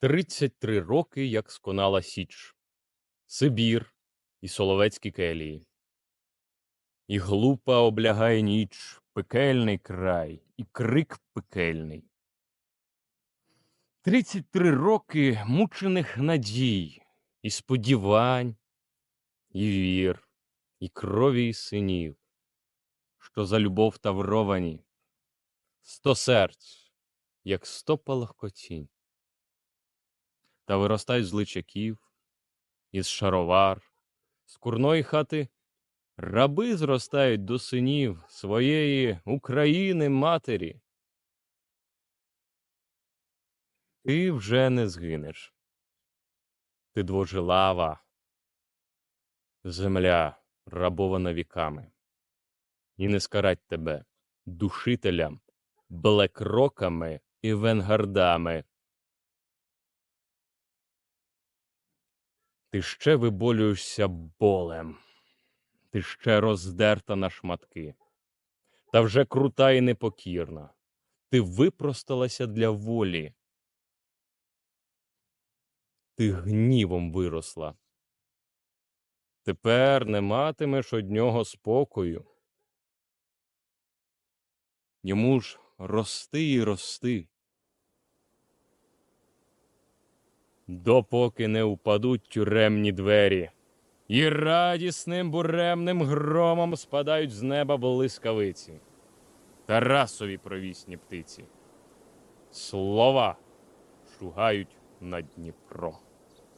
33 роки, як сконала Січ, Сибір і Соловецькі келії. І глупа облягає ніч, пекельний край, і крик пекельний. Тридцять три роки мучених надій, і сподівань, і вір, і крові і синів, що за любов тавровані, сто серць, як сто палахкотінь та виростають з личаків, із шаровар, з курної хати раби зростають до синів своєї України матері. Ти вже не згинеш. Ти двожилава, земля, рабована віками, і не скарать тебе душителям, блекроками і венгардами. Ти ще виболюєшся болем, ти ще роздерта на шматки, та вже крута і непокірна. Ти випросталася для волі. Ти гнівом виросла. Тепер не матимеш однього спокою. Йому ж рости і рости. Допоки не впадуть тюремні двері, і радісним буремним громом спадають з неба блискавиці, Тарасові провісні птиці. Слова шугають на Дніпро.